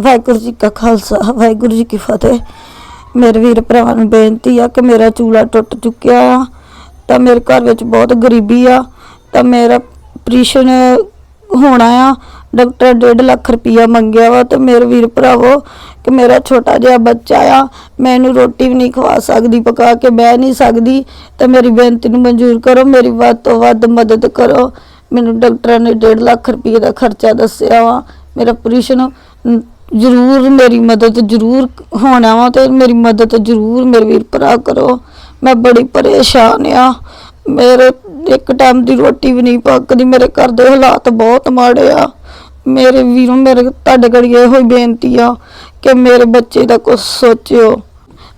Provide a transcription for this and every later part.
ਵਾਹਿਗੁਰੂ ਜੀ ਕਾ ਖਾਲਸਾ, ਵਾਹਿਗੁਰੂ ਜੀ ਕੀ ਫਤਿਹ। ਮੇਰੇ ਵੀਰ ਭਰਾਵਾਂ ਨੂੰ ਬੇਨਤੀ ਆ ਕਿ ਮੇਰਾ ਚੂਲਾ ਟੁੱਟ ਚੁੱਕਿਆ ਆ, ਤਾਂ ਮੇਰੇ ਘਰ ਵਿੱਚ ਬਹੁਤ ਗਰੀਬੀ ਆ, ਤਾਂ ਮੇਰਾ ਆਪਰੇਸ਼ਨ ਹੋਣਾ ਆ, ਡਾਕਟਰ 1.5 ਲੱਖ ਰੁਪਈਆ ਮੰਗਿਆ ਵਾ, ਤੇ ਮੇਰੇ ਵੀਰ ਭਰਾਵੋ, ਕਿ ਮੇਰਾ ਛੋਟਾ ਜਿਹਾ ਬੱਚਾ ਆ, ਮੈਂ ਇਹਨੂੰ ਰੋਟੀ ਵੀ ਨਹੀਂ ਖਵਾ ਸਕਦੀ, ਪਕਾ ਕੇ ਬਹਿ ਨਹੀਂ ਸਕਦੀ, ਤੇ ਮੇਰੀ ਬੇਨਤੀ ਨੂੰ ਮਨਜ਼ੂਰ ਕਰੋ, ਮੇਰੀ ਵੱਧ ਤੋਂ ਵੱਧ ਮਦਦ ਕਰੋ। ਮੈਨੂੰ ਡਾਕਟਰਾਂ ਨੇ 1.5 ਲੱਖ ਰੁਪਏ ਦਾ ਖਰਚਾ ਦੱਸਿਆ ਵਾ, ਮੇਰਾ ਆਪਰੇਸ਼ਨ ਜ਼ਰੂਰ ਮੇਰੀ ਮਦਦ ਜ਼ਰੂਰ ਹੋਣਾ ਵਾ ਤੇ ਮੇਰੀ ਮਦਦ ਜ਼ਰੂਰ ਮੇਰੇ ਵੀਰ ਭਰਾ ਕਰੋ। ਮੈਂ ਬੜੀ ਪਰੇਸ਼ਾਨ ਆ। ਮੇਰੇ ਇੱਕ ਟਾਈਮ ਦੀ ਰੋਟੀ ਵੀ ਨਹੀਂ ਪੱਕਦੀ। ਮੇਰੇ ਘਰ ਦੇ ਹਾਲਾਤ ਬਹੁਤ ਮਾੜੇ ਆ। ਮੇਰੇ ਵੀਰੋ ਮੇਰੇ ਤੁਹਾਡੇ ਘੜੀ ਇਹੋ ਹੀ ਬੇਨਤੀ ਆ ਕਿ ਮੇਰੇ ਬੱਚੇ ਦਾ ਕੁਝ ਸੋਚਿਓ।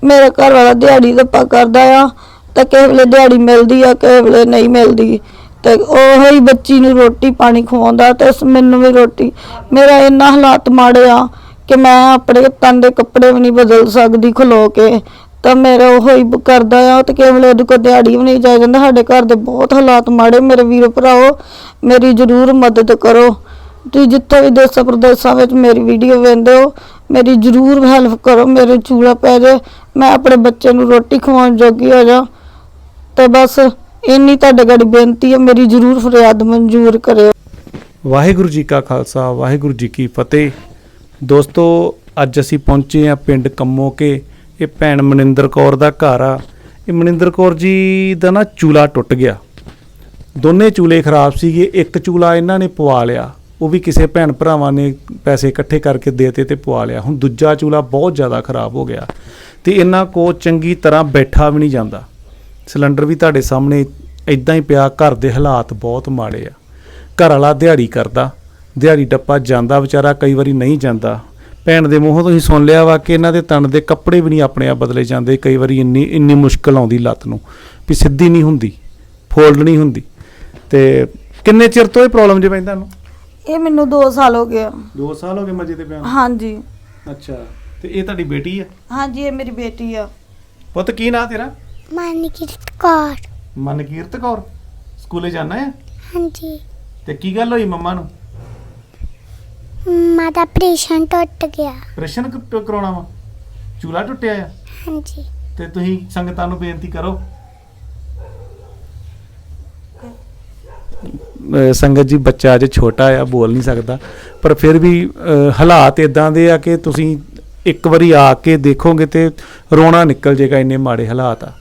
ਮੇਰਾ ਘਰ ਵਾਲਾ ਦਿਹਾੜੀ ਦਾ ਪਾ ਕਰਦਾ ਆ ਤਾਂ ਕਿਸੇ ਵੇਲੇ ਦਿਹਾੜੀ ਮਿਲਦੀ ਆ, ਕਿਸੇ ਵੇਲੇ ਨਹੀਂ ਮਿਲਦੀ। ਤੇ ਉਹ ਹੀ ਬੱਚੀ ਨੂੰ ਰੋਟੀ ਪਾਣੀ ਖਵਾਉਂਦਾ ਤੇ ਮੈਨੂੰ ਵੀ ਰੋਟੀ, ਮੇਰਾ ਇੰਨਾ ਹਾਲਾਤ ਮਾੜੇ ਆ ਕਿ ਮੈਂ ਆਪਣੇ ਤਨ ਦੇ ਕੱਪੜੇ ਵੀ ਨਹੀਂ ਬਦਲ ਸਕਦੀ ਖਲੋ ਕੇ, ਤਾਂ ਮੇਰਾ ਉਹ ਹੀ ਕਰਦਾ ਆ ਤੇ ਕਿਸੇ ਵੇਲੇ ਉਹਦੇ ਕੋਲ ਦਿਹਾੜੀ ਵੀ ਨਹੀਂ ਜਾ ਜਾਂਦਾ, ਸਾਡੇ ਘਰ ਦੇ ਬਹੁਤ ਹਾਲਾਤ ਮਾੜੇ, ਮੇਰੇ ਵੀਰ ਭਰਾਓ, ਮੇਰੀ ਜ਼ਰੂਰ ਮਦਦ ਕਰੋ। ਤੁਸੀਂ ਜਿੱਥੇ ਵੀ ਦੇਸਾਂ ਪ੍ਰਦੇਸਾਂ ਵਿੱਚ ਮੇਰੀ ਵੀਡੀਓ ਵੇਖਦੇ ਹੋ, ਮੇਰੀ ਜ਼ਰੂਰ ਹੈਲਪ ਕਰੋ, ਮੇਰੇ ਚੂੜਾ ਪੈ ਜਾਏ ਮੈਂ ਆਪਣੇ ਬੱਚੇ ਨੂੰ ਰੋਟੀ ਖਵਾਉਣ ਜੋਗੀ ਹੋ ਜਾ, ਤੇ ਬਸ ਇੰਨੀ ਤੁਹਾਡੇ ਗੜੀ ਬੇਨਤੀ ਹੈ, ਮੇਰੀ ਜ਼ਰੂਰ ਫਰਿਆਦ ਮਨਜ਼ੂਰ ਕਰਿਓ। ਵਾਹਿਗੁਰੂ ਜੀ ਕਾ ਖਾਲਸਾ, ਵਾਹਿਗੁਰੂ ਜੀ ਕੀ ਫਤਿਹ। ਦੋਸਤੋ, ਅੱਜ ਅਸੀਂ ਪਹੁੰਚੇ ਆ ਪਿੰਡ ਕੰਮੋਕੇ ਇਹ ਭੈਣ ਮਨਿੰਦਰ ਕੌਰ ਦਾ ਘਰ ਆ। ਇਹ ਮਨਿੰਦਰ ਕੌਰ ਜੀ ਦਾ ਨਾ ਚੂਲਾ ਟੁੱਟ ਗਿਆ। ਦੋਨੇ ਚੂਲੇ ਖਰਾਬ ਸੀਗੇ। ਇੱਕ ਚੂਲਾ ਇਹਨਾਂ ਨੇ ਪਵਾ ਲਿਆ। ਉਹ ਵੀ ਕਿਸੇ ਭੈਣ ਭਰਾਵਾਂ ਨੇ ਪੈਸੇ ਇਕੱਠੇ ਕਰਕੇ ਦੇਤੇ ਤੇ ਪਵਾ ਲਿਆ। ਹੁਣ ਦੂਜਾ ਚੂਲਾ ਬਹੁਤ ਜ਼ਿਆਦਾ ਖਰਾਬ ਹੋ ਗਿਆ। ਤੇ ਇਹਨਾਂ ਕੋ ਚੰਗੀ ਤਰ੍ਹਾਂ ਬੈਠਾ ਵੀ ਨਹੀਂ ਜਾਂਦਾ। ਸਿਲੰਡਰ ਵੀ ਤੁਹਾਡੇ ਸਾਹਮਣੇ ਇਦਾਂ ਹੀ ਪਿਆ ਘਰ ਦੇ ਹਾਲਾਤ ਬਹੁਤ ਮਾੜੇ ਆ। ਘਰ ਵਾਲਾ ਦਿਹਾੜੀ ਕਰਦਾ ਦਿਹਾੜੀ ਟੱਪਾ ਜਾਂਦਾ ਵਿਚਾਰਾ ਕਈ ਵਾਰੀ ਨਹੀਂ ਜਾਂਦਾ। ਭੈਣ ਦੇ ਮੂੰਹੋਂ ਤੁਸੀਂ ਸੁਣ ਲਿਆ ਵਾ ਕਿ ਇਹਨਾਂ ਦੇ ਤਣ ਦੇ ਕੱਪੜੇ ਵੀ ਨਹੀਂ ਆਪਣੇ ਆਪ ਬਦਲੇ ਜਾਂਦੇ ਕਈ ਵਾਰੀ ਇੰਨੀ ਇੰਨੀ ਮੁਸ਼ਕਲ ਆਉਂਦੀ ਲੱਤ ਨੂੰ ਵੀ ਸਿੱਧੀ ਨਹੀਂ ਹੁੰਦੀ ਫੋਲਡ ਨਹੀਂ ਹੁੰਦੀ। ਤੇ ਕਿੰਨੇ ਚਿਰ ਤੋਂ ਇਹ ਪ੍ਰੋਬਲਮ ਜੇ ਪੈਂਦਾ ਤੁਹਾਨੂੰ ਇਹ ਮੈਨੂੰ 2 ਸਾਲ ਹੋ ਗਏ 2 ਸਾਲ ਹੋ ਗਏ ਮਜੇ ਤੇ ਪਿਆ ਹਾਂਜੀ। ਅੱਛਾ ਤੇ ਇਹ ਤੁਹਾਡੀ ਬੇਟੀ ਆ? ਹਾਂਜੀ ਇਹ ਮੇਰੀ ਬੇਟੀ ਆ। ਪੁੱਤ ਕੀ ਨਾਂ ਤੇਰਾ? ਮਨਕੀਰਤ ਕੌਰ। ਮਨਕੀਰਤ ਕੌਰ? ਸਕੂਲੇ ਜਾਣਾ ਹੈ? ਹਾਂਜੀ। ਤੇ ਕੀ ਗੱਲ ਹੋਈ ਮੰਮਾ ਨੂੰ? ਮਾਦਾ ਆਪਰੇਸ਼ਨ ਟੁੱਟ ਗਿਆ। ਪ੍ਰਸ਼ਨ ਕਰਾਉਣਾ ਵਾ? ਚੂਲਾ ਟੁੱਟਿਆ ਆ? ਹਾਂਜੀ। ਤੇ ਤੁਸੀਂ ਸੰਗਤਾਂ ਨੂੰ ਬੇਨਤੀ ਕਰੋ। ਸੰਗਤ ਜੀ ਬੱਚਾ ਅਜੇ ਛੋਟਾ ਆ ਬੋਲ ਨਹੀਂ ਸਕਦਾ। ਪਰ ਫਿਰ ਵੀ ਹਾਲਾਤ ਇਦਾਂ ਦੇ ਆ ਕਿ ਤੁਸੀਂ ਇੱਕ ਵਾਰੀ ਆ ਕੇ ਦੇਖੋਗੇ ਤੇ ਰੋਣਾ ਨਿਕਲ ਜਾਏਗਾ ਇੰਨੇ ਮਾੜੇ ਹਾਲਾਤ ਆ।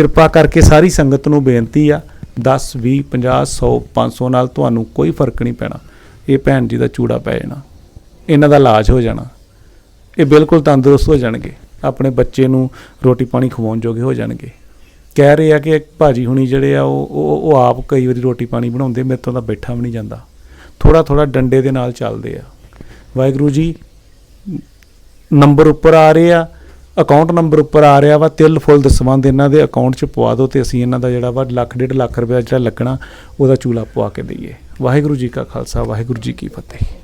ਕਿਰਪਾ ਕਰਕੇ ਸਾਰੀ ਸੰਗਤ ਨੂੰ ਬੇਨਤੀ ਆ 10 20 50 100 500 ਨਾਲ ਤੁਹਾਨੂੰ ਕੋਈ ਫ਼ਰਕ ਨਹੀਂ ਪੈਣਾ। ਇਹ ਭੈਣ ਜੀ ਦਾ ਚੂੜਾ ਪੈ ਜਾਣਾ। ਇਹਨਾਂ ਦਾ ਇਲਾਜ ਹੋ ਜਾਣਾ। ਇਹ ਬਿਲਕੁਲ ਤੰਦਰੁਸਤ ਹੋ ਜਾਣਗੇ। ਆਪਣੇ ਬੱਚੇ ਨੂੰ ਰੋਟੀ ਪਾਣੀ ਖਵਾਉਣ ਜੋਗੇ ਹੋ ਜਾਣਗੇ। ਕਹਿ ਰਹੇ ਆ ਕਿ ਇੱਕ ਭਾਜੀ ਹੁਣੀ ਜਿਹੜੇ ਆ, ਉਹ ਉਹ ਉਹ ਆਪ ਕਈ ਵਾਰੀ ਰੋਟੀ ਪਾਣੀ ਬਣਾਉਂਦੇ ਮੇਰੇ ਤੋਂ ਤਾਂ ਬੈਠਾ ਵੀ ਨਹੀਂ ਜਾਂਦਾ। ਥੋੜਾ ਥੋੜਾ ਡੰਡੇ ਦੇ ਨਾਲ ਚੱਲਦੇ ਆ। ਵਾਹਿਗੁਰੂ ਜੀ, ਨੰਬਰ ਉੱਪਰ ਆ ਰਹੇ ਆ। ਅਕਾਊਂਟ ਨੰਬਰ ਉੱਪਰ ਆ ਰਿਹਾ ਵਾ, ਤਿਲ ਫੁੱਲ ਦਸਵੰਦ ਇਹਨਾਂ ਦੇ ਅਕਾਊਂਟ 'ਚ ਪਵਾ ਦਿਓ ਤੇ ਅਸੀਂ ਇਹਨਾਂ ਦਾ ਜਿਹੜਾ ਵਾ ਲੱਖ, ਡੇਢ ਲੱਖ ਰੁਪਏ ਜਿਹੜਾ ਲੱਗਣਾ, ਉਹਦਾ ਚੂਲਾ ਪਵਾ ਕੇ ਦਈਏ। ਵਾਹਿਗੁਰੂ ਜੀ ਕਾ ਖਾਲਸਾ, ਵਾਹਿਗੁਰੂ ਜੀ ਕੀ ਫਤਿਹ।